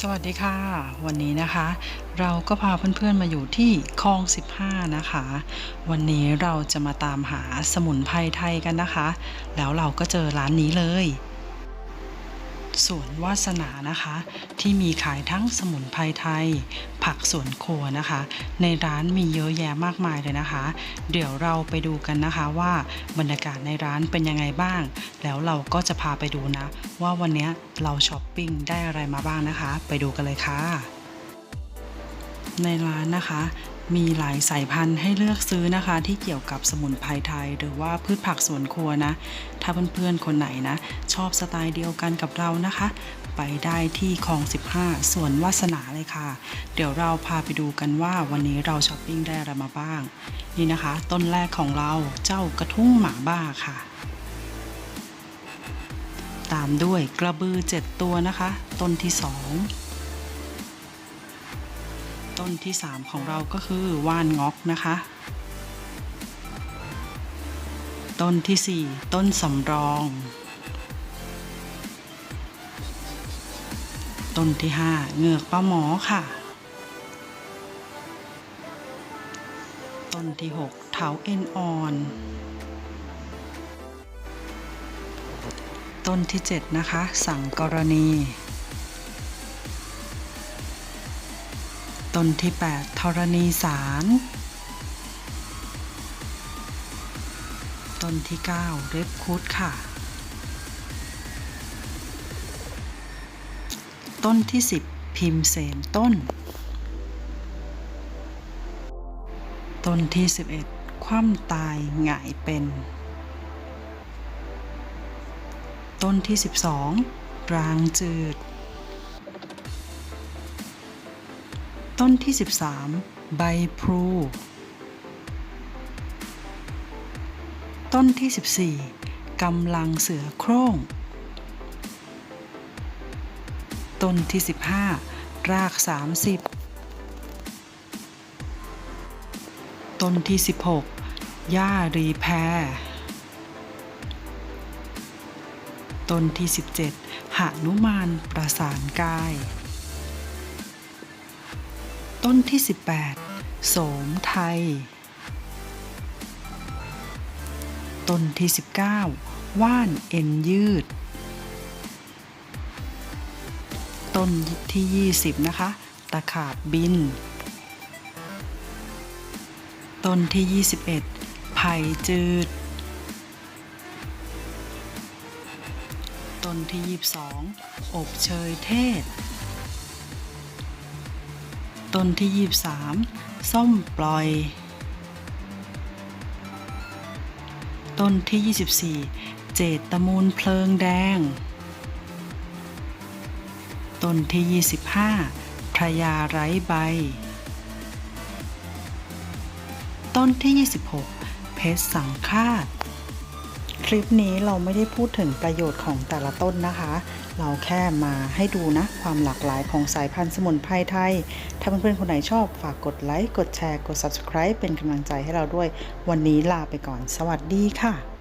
สวัสดีค่ะ วันนี้นะคะ เราก็พาเพื่อนๆมาอยู่ที่คลอง 15 นะคะ วันนี้เราจะมาตามหาสมุนไพรไทยกันนะคะ แล้วเราก็เจอร้านนี้เลย สวนวาสนานะคะ ที่มีขายทั้งสมุนไพรไทย ผักสวนครัวนะคะ ในร้านมีเยอะแยะมากมายเลยนะคะ เดี๋ยวเราไปดูกันนะคะว่าบรรยากาศในร้านเป็นยังไงบ้าง แล้วเราก็จะพาไปดูนะ ว่าวันนี้เราช้อปปิ้งได้อะไรมาบ้างนะคะ ไปดูกันเลยค่ะในร้านนะคะ มีหลายสายพันธุ์ให้เลือกซื้อนะคะ ที่เกี่ยวกับสมุนไพรไทย หรือว่าพืชผักสวนครัวนะ ถ้าเพื่อนๆคนไหนนะ ชอบสไตล์เดียวกันกับเรานะคะ ไปได้ที่คลอง 15 สวนวาสนาเลยค่ะ เดี๋ยวเราพาไปดูกันว่าวันนี้เราช้อปปิ้งได้อะไรมาบ้าง นี่นะคะ ต้นแรกของเราเจ้ากระทุ่งหมาบ้าค่ะ ตามด้วยกระบือ 7 ตัวนะคะ ต้นที่ 2 ต้นที่ 3 ของเราก็คือว่านงอกนะคะ ต้นที่ 4 ต้นสำรอง ต้นที่ 5 เงือกปลาหมอค่ะ ต้นที่ 6 เถาเอ็นอ่อน ต้นที่ 7 นะคะ สังกรณี ต้นที่ 8 ธรณีสาร ต้นที่ 9 เร็บคุดค่ะ ต้นที่ 10 พิมพ์เสนต้น ต้นที่ 11 คว่ำตายหงายเป็น ต้นที่ 12 รางจืด ต้นที่ 13 ใบพลู ต้นที่ 14กำลังเสือโคร่ง ต้นที่ 15 ราก 30 ต้นที่ 16หญ้ารีแพรต้นที่ 17หานุมานประสานกาย ต้นที่ 18 โสมไทย ต้นที่ 19 ว่านเอ็นยืด ต้นที่ 20 นะคะ ตะขาบบิน ต้นที่ 21 ไผ่จืด ต้นที่ 22 อบเชยเทศ ต้นที่ 23 ส้มปล่อย ต้นที่ 24 เจตตมูลเพลิงแดง ต้นที่ 25พระยาไร้ใบ ต้นที่ 26 เพชรสังคาต คลิปนี้เราไม่ได้พูดถึงประโยชน์ของแต่ละต้นนะคะ เราแค่มาให้ดูนะ ความหลากหลายของสายพันธุ์สมุนไพรไทย ถ้าเพื่อนๆคนไหนชอบฝากกดไลค์ กดแชร์ กด Subscribe เป็นกำลังใจให้เราด้วย วันนี้ลาไปก่อน สวัสดีค่ะ